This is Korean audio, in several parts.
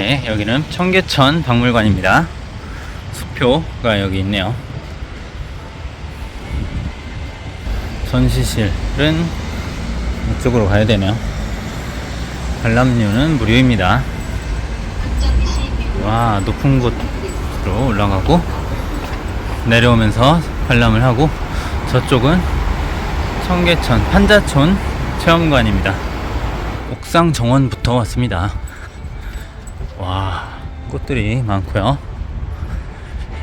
네, 여기는 청계천 박물관입니다. 수표가 여기 있네요. 전시실은 이쪽으로 가야 되네요. 관람료는 무료입니다. 와, 높은 곳으로 올라가고 내려오면서 관람을 하고 저쪽은 청계천 판자촌 체험관입니다. 옥상 정원부터 왔습니다. 와, 꽃들이 많고요.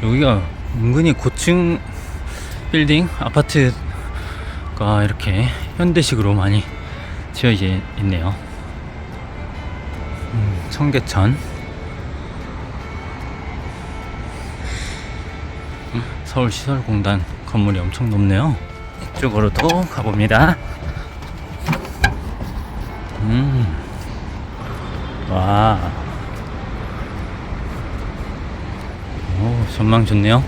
여기가 은근히 고층 빌딩 아파트가 이렇게 현대식으로 많이 지어져 있네요. 음, 청계천 서울시설공단 건물이 엄청 높네요. 이쪽으로도 가봅니다. 음, 와, 오, 전망 좋네요.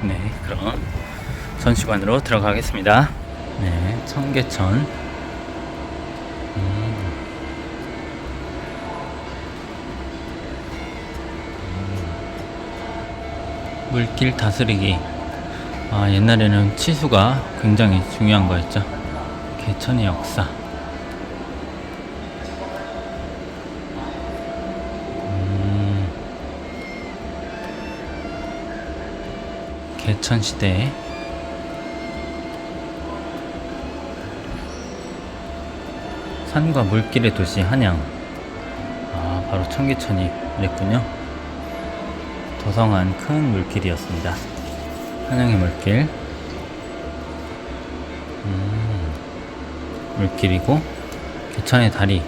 네, 그럼 전시관으로 들어가겠습니다. 네, 청계천. 음. 물길 다스리기. 아, 옛날에는 치수가 굉장히 중요한 거였죠. 개천의 역사. 개천 시대 산과 물길의 도시 한양. 아, 바로 청계천이 그랬군요. 도성한 큰 물길이었습니다. 한양의 물길. 음, 물길이고 개천의 다리.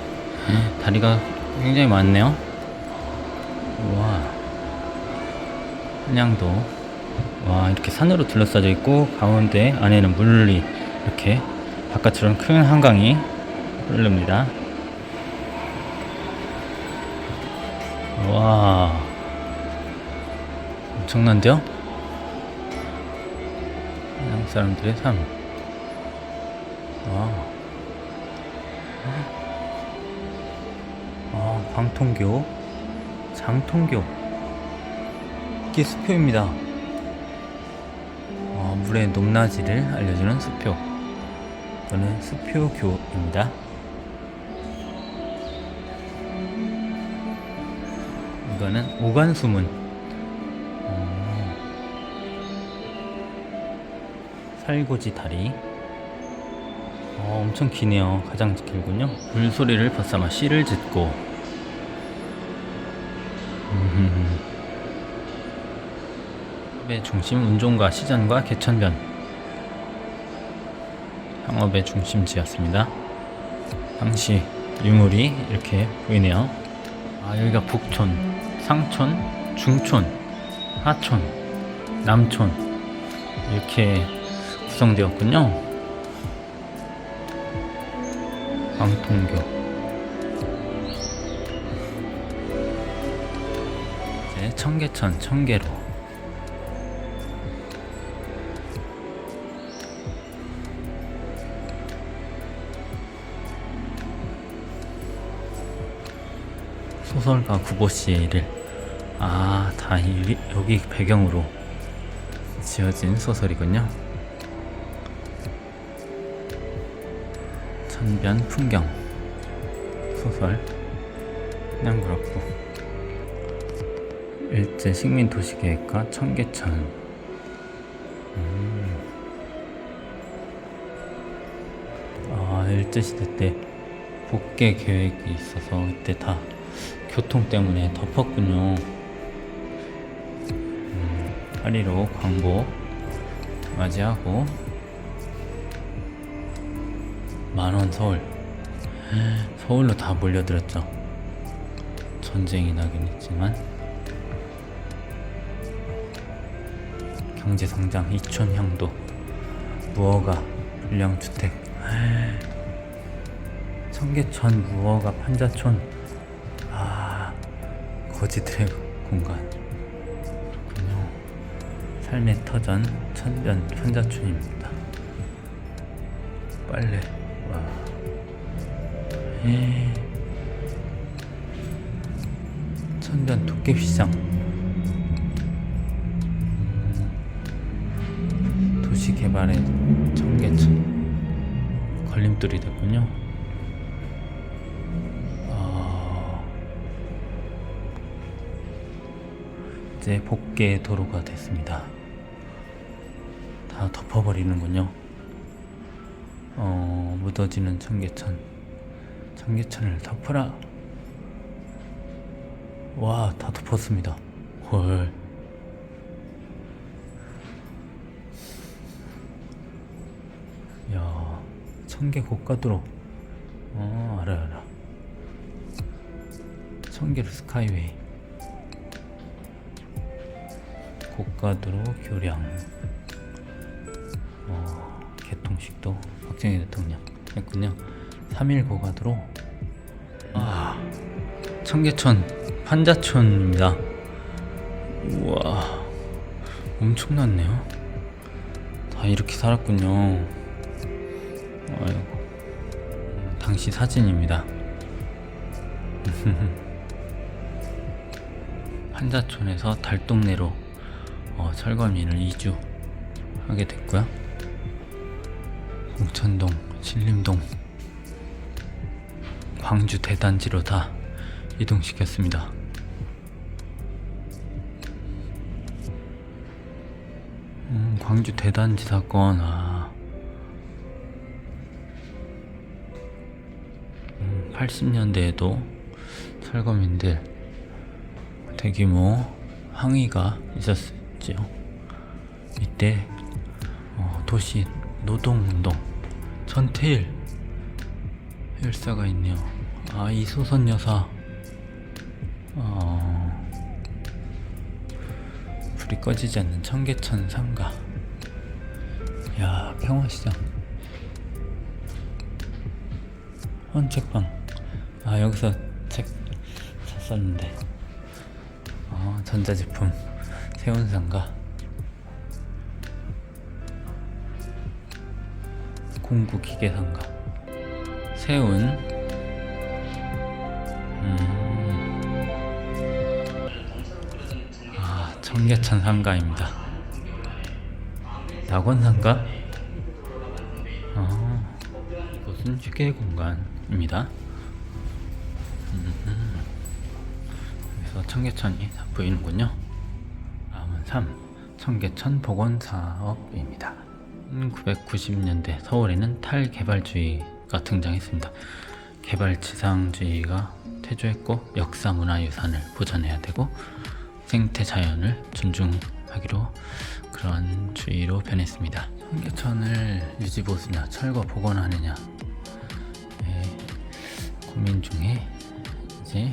다리가 굉장히 많네요. 우와. 한양도. 와, 이렇게 산으로 둘러싸여 있고 가운데 안에는 물이 이렇게 바깥처럼 큰 한강이 흐릅니다. 와. 엄청난데요? 한양 사람들의 삶. 와. 아, 광통교, 장통교. 이게 수표입니다. 어, 물의 높낮이를 알려주는 수표. 이거는 수표교입니다. 이거는 오간수문. 음. 살고지 다리. 어, 엄청 기네요. 가장 길군요. 물소리를 벗삼아 씨를 짓고. 음. 의 중심 운종과 시전과 개천변. 상업의 중심지였습니다. 당시 유물이 이렇게 보이네요. 아, 여기가 북촌, 상촌, 중촌, 하촌, 남촌 이렇게 구성되었군요. 광통교. 이제 청계천, 청계로. 소설가 구보 씨의 일을 아, 다 이, 여기 배경으로 지어진 소설이군요. 천변 풍경 소설 그냥 그렇고 일제 식민 도시계획과 청계천 음. 아 일제 시대 때 복개 계획이 있어서 이때 다 교통 때문에 덮었군요. 음, 파리로 광복 맞이하고 만원 서울 서울로 다 몰려들었죠. 전쟁이 나긴 했지만 경제 성장 이촌 향도 무허가 불량 주택 청계천 무허가 판자촌 아 거지들의 공간. 그렇군요 삶의 터전 천변 판자촌입니다. 빨래. 와. 에. 천전 도깨비시장 음, 도시 개발의 청계천 걸림돌이 됐군요. 이제 복개 도로가 됐습니다. 다 덮어버리는군요. 어, 묻어지는 청계천. 청계천을 덮어라. 와, 다 덮었습니다. 헐. 야, 청계 고가도로. 어, 알아, 알아. 청계로 스카이웨이. 고가도로 교량. 어, 개통식도 박정희 대통령 했군요. 3일 고가도로. 아, 청계천 판자촌입니다. 우와, 엄청났네요. 다 이렇게 살았군요. 아이고, 당시 사진입니다. 판자촌에서 달동네로 어, 철거민을 이주하게 됐고요. 홍천동, 신림동, 광주 대단지로 다 이동시켰습니다. 음, 광주 대단지 사건, 아. 음, 80년대에도 철거민들 대규모 항의가 있었 죠. 이때 어, 도시 노동운동 전태일 열사가 있네요. 아 이소선 여사 어, 불이 꺼지지 않는 청계천 상가. 야 평화시장 헌책방. 아 여기서 책 샀었는데. 어, 전자제품 세운상가. 공구기계상가 세운 음. 아 청계천 상가입니다 낙원상가 아 이곳은 휴게 공간입니다 음. 그래서 청계천이 다 보이는군요 3 청계천 복원사업입니다 1990년대 서울에는 탈개발주의가 등장했습니다. 개발지상주의가 퇴조했고 역사 문화유산을 보존해야 되고 생태 자연을 존중하기로 그런 주의로 변했습니다. 청계천을 유지보수냐 철거 복원하느냐 예, 고민 중에 이제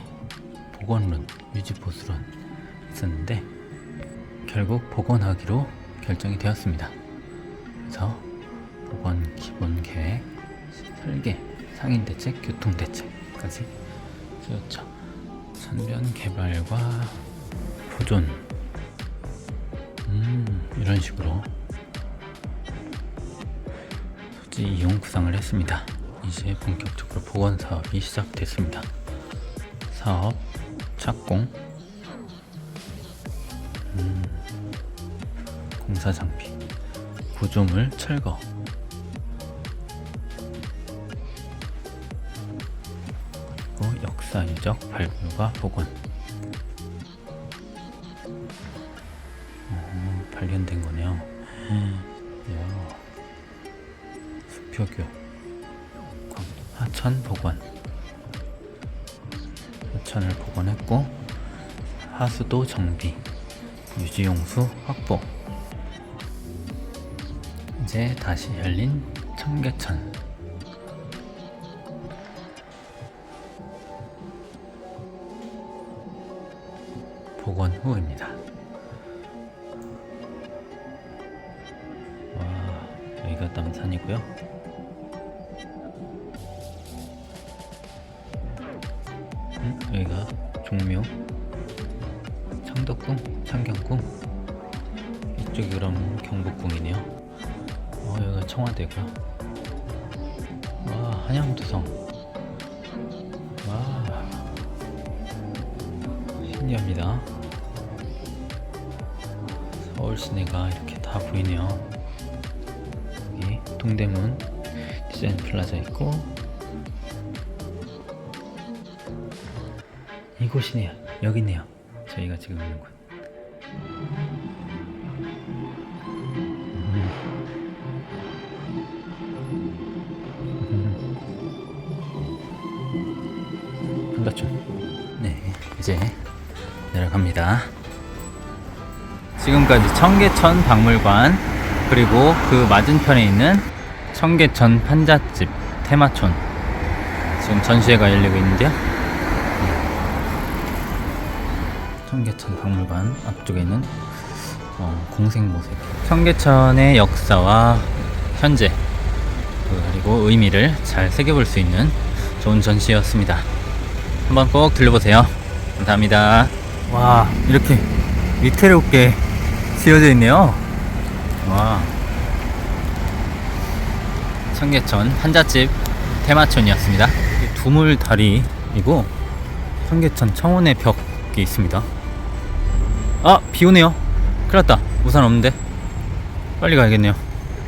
복원론 유지보수론 있었는데 결국 복원하기로 결정이 되었습니다. 그래서 복원 기본 계획, 설계, 상인 대책, 교통 대책까지 세웠죠. 선변 개발과 보존, 음 이런 식으로 토지 이용 구상을 했습니다. 이제 본격적으로 복원 사업이 시작됐습니다. 사업 착공, 공사 장비. 구조물 철거. 그리고 역사 유적 발굴과 복원. 어, 발견된 거네요. 이야. 수표교. 광- 하천 복원. 하천을 복원했고 하수도 정비. 유지용수 확보 이제 다시 열린 청계천 복원 후입니다. 와 여기가 남산이고요. 음, 여기가 종묘, 창덕궁, 창경궁. 이쪽이 그럼 경복궁이네요. 여기가 청와대고요. 와 한양도성. 와 신기합니다. 서울 시내가 이렇게 다 보이네요. 여기 동대문 디자인 플라자 있고. 이곳이네요. 여기네요. 저희가 지금 있는 곳. 이제 내려갑니다. 지금까지 청계천 박물관 그리고 그 맞은편에 있는 청계천 판잣집 테마촌 지금 전시회가 열리고 있는데요. 청계천 박물관 앞쪽에 있는 어, 공생모색 청계천의 역사와 현재 그리고 의미를 잘 새겨볼 수 있는 좋은 전시였습니다. 한번 꼭 들려보세요. 감사합니다. 와 이렇게 위태롭게 지어져 있네요. 와 청계천 한자집 테마촌이었습니다. 이 두물 다리이고 청계천 청원의 벽이 있습니다. 아, 비 오네요. 큰일 났다. 우산 없는데. 빨리 가야겠네요.